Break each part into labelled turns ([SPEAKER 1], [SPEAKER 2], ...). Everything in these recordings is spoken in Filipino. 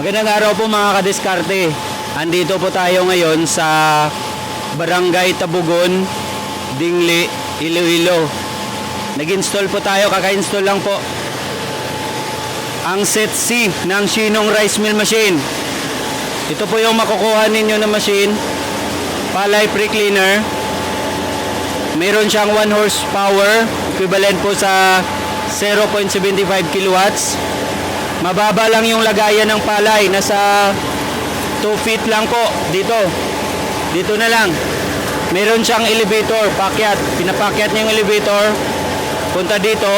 [SPEAKER 1] Magandang araw po mga kadiskarte. Andito po tayo ngayon sa Barangay Tabugon, Dingli, Iloilo. Nag-install po tayo, kaka-install lang po. Ang set C ng Shinong Rice Mill Machine. Ito po yung makukuha ninyo na machine. Palay pre-cleaner. Meron siyang 1 horsepower, equivalent po sa 0.75 kilowatts. Mababa lang yung lagayan ng palay, nasa 2 feet lang po dito. Dito na lang. Meron siyang elevator, pakyat. Pinapakyat niya yung elevator. Punta dito.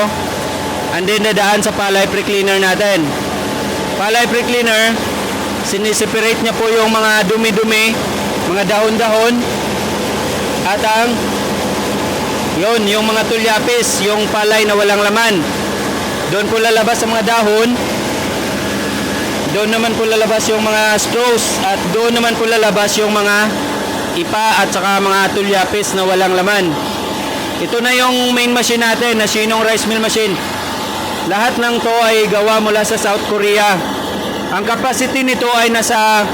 [SPEAKER 1] And then dadaan sa palay pre-cleaner natin. Palay pre-cleaner, siniseparate niya po yung mga dumi-dumi, mga dahon-dahon. At ang yon yung mga tulyapis, yung palay na walang laman. Doon po lalabas ang mga dahon. Doon naman po lalabas yung mga straws at doon naman po lalabas yung mga ipa at saka mga tulyapis na walang laman. Ito na yung main machine natin na Shinong Rice Mill Machine. Lahat ng to ay gawa mula sa South Korea. Ang capacity nito ay nasa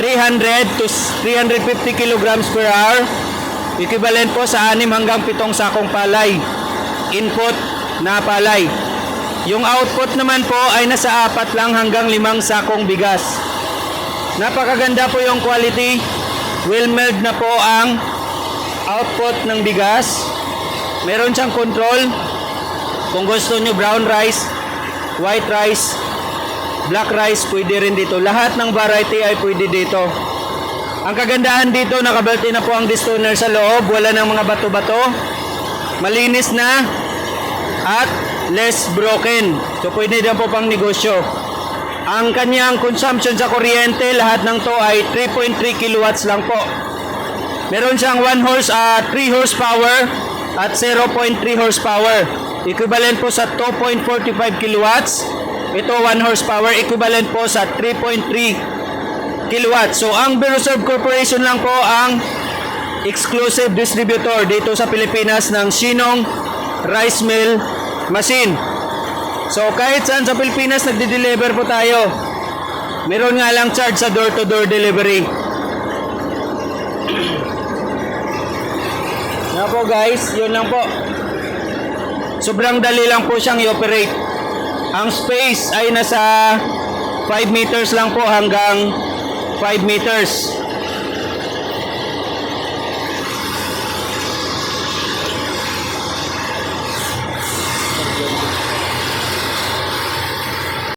[SPEAKER 1] 300 to 350 kilograms per hour. Equivalent po sa 6 hanggang 7 sakong palay. Input na palay. Yung output naman po ay nasa 4 lang hanggang 5 sakong bigas. Napakaganda po yung quality. Well milled na po ang output ng bigas. Meron siyang control. Kung gusto nyo brown rice, white rice, black rice, pwede rin dito. Lahat ng variety ay pwede dito. Ang kagandahan dito, nakabalte na po ang distoner sa loob. Wala ng mga bato-bato. Malinis na at less broken. So pwede din po pang negosyo. Ang kanyang consumption sa kuryente, lahat ng to ay 3.3 kilowatts lang po. Meron siyang 1 horse, ah 3 horsepower at 0.3 horsepower. Equivalent po sa 2.45 kilowatts. Ito 1 horsepower, equivalent po sa 3.3 kilowatts. So ang Bureau Corporation lang po ang exclusive distributor dito sa Pilipinas ng Sinong Rice Mill Machine. So kahit saan sa Pilipinas nagde-deliver po tayo. Meron nga lang charge sa door-to-door delivery. Yan po guys, yun lang po. Sobrang dali lang po siyang i-operate. Ang space ay nasa 5 meters lang po hanggang 5 meters.